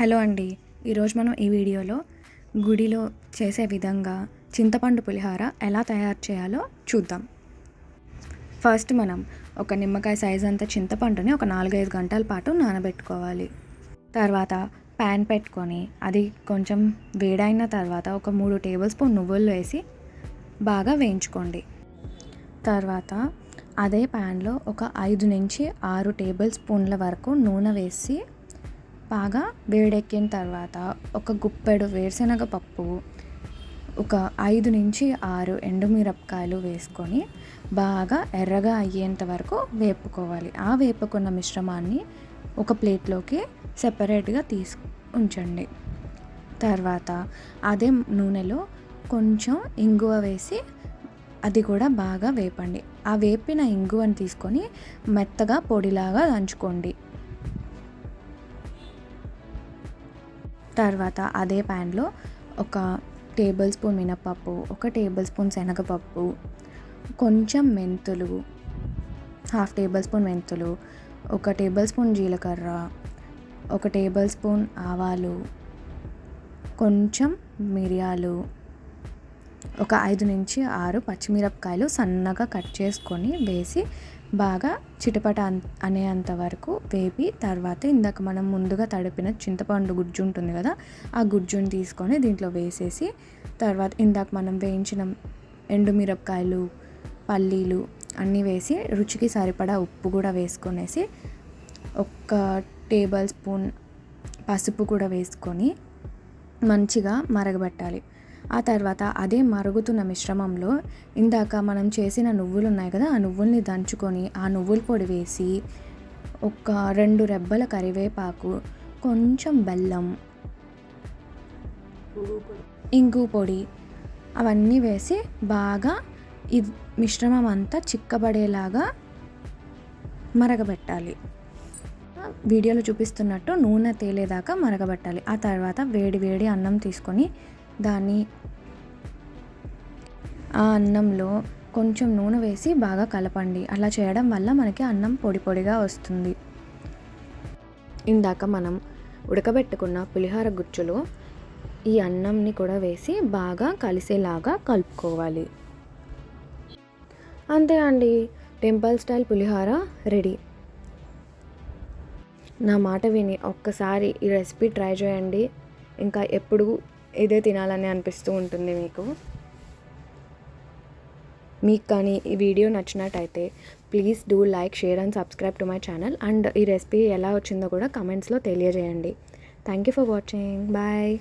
Hello అండి. ఈరోజు మనం ఈ వీడియోలో గుడిలో చేసే విధంగా చింతపండు పులిహార ఎలా తయారు చేయాలో చూద్దాం. ఫస్ట్ మనం ఒక నిమ్మకాయ సైజ్ అంత చింతపండుని ఒక నాలుగైదు గంటల పాటు నానబెట్టుకోవాలి. తర్వాత ప్యాన్ పెట్టుకొని అది కొంచెం వేడైన తర్వాత ఒక మూడు టేబుల్ స్పూన్ నువ్వులు వేసి బాగా వేయించుకోండి. తర్వాత అదే ప్యాన్లో ఒక ఐదు నుంచి ఆరు టేబుల్ స్పూన్ల వరకు నూనె వేసి బాగా వేడెక్కిన తర్వాత ఒక గుప్పెడు వేరుశనగ పప్పు ఒక ఐదు నుంచి ఆరు ఎండుమిరపకాయలు వేసుకొని బాగా ఎర్రగా అయ్యేంత వరకు వేపుకోవాలి. ఆ వేపుకున్న మిశ్రమాన్ని ఒక ప్లేట్లోకి సెపరేట్గా తీసు ఉంచండి. తర్వాత అదే నూనెలో కొంచెం ఇంగువ వేసి అది కూడా బాగా వేపండి. ఆ వేపిన ఇంగువని తీసుకొని మెత్తగా పొడిలాగా దంచుకోండి. తర్వాత అదే ప్యాన్లో ఒక టేబుల్ స్పూన్ మినపప్పు ఒక టేబుల్ స్పూన్ శనగపప్పు కొంచెం మెంతులు హాఫ్ టేబుల్ స్పూన్ మెంతులు ఒక టేబుల్ స్పూన్ జీలకర్ర ఒక టేబుల్ స్పూన్ ఆవాలు కొంచెం మిరియాలు ఒక ఐదు నుంచి ఆరు పచ్చిమిరపకాయలు సన్నగా కట్ చేసుకొని వేసి బాగా చిటపట అనేంత వరకు వేపి తర్వాత ఇందాక మనం ముందుగా తడిపిన చింతపండు గుజ్జు ఉంటుంది కదా ఆ గుజ్జుని తీసుకొని దీంట్లో వేసేసి తర్వాత ఇందాక మనం వేయించిన ఎండుమిరపకాయలు పల్లీలు అన్నీ వేసి రుచికి సరిపడా ఉప్పు కూడా వేసుకొనేసి ఒక్క టేబుల్ స్పూన్ పసుపు కూడా వేసుకొని మంచిగా మరగబెట్టాలి. ఆ తర్వాత అదే మరుగుతున్న మిశ్రమంలో ఇందాక మనం చేసిన నువ్వులు ఉన్నాయి కదా ఆ నువ్వుల్ని దంచుకొని ఆ నువ్వుల పొడి వేసి ఒక రెండు రెబ్బల కరివేపాకు కొంచెం బెల్లం ఇంగు పొడి అవన్నీ వేసి బాగా ఈ మిశ్రమం అంతా చిక్కబడేలాగా మరగబెట్టాలి. వీడియోలో చూపిస్తున్నట్టు నూనె తేలేదాకా మరగబెట్టాలి. ఆ తర్వాత వేడి వేడి అన్నం తీసుకొని దాన్ని ఆ అన్నంలో కొంచెం నూనె వేసి బాగా కలపండి. అలా చేయడం వల్ల మనకి అన్నం పొడి పొడిగా వస్తుంది. ఇందాక మనం ఉడకబెట్టుకున్న పులిహార గుచ్చులో ఈ అన్నంని కూడా వేసి బాగా కలిసేలాగా కలుపుకోవాలి. అంతే అండి. Temple style pulihora ready. నా మాట విని ఒక్కసారి ఈ రెసిపీ ట్రై చేయండి. ఇంకా ఎప్పుడు ఇదే తినాలని అనిపిస్తూ ఉంటుంది మీకు. మీకు కానీ ఈ వీడియో నచ్చినట్టయితే please do like share and subscribe to my channel. And ఈ రెసిపీ ఎలా వచ్చిందో కూడా కమెంట్స్లో తెలియజేయండి. Thank you for watching. Bye.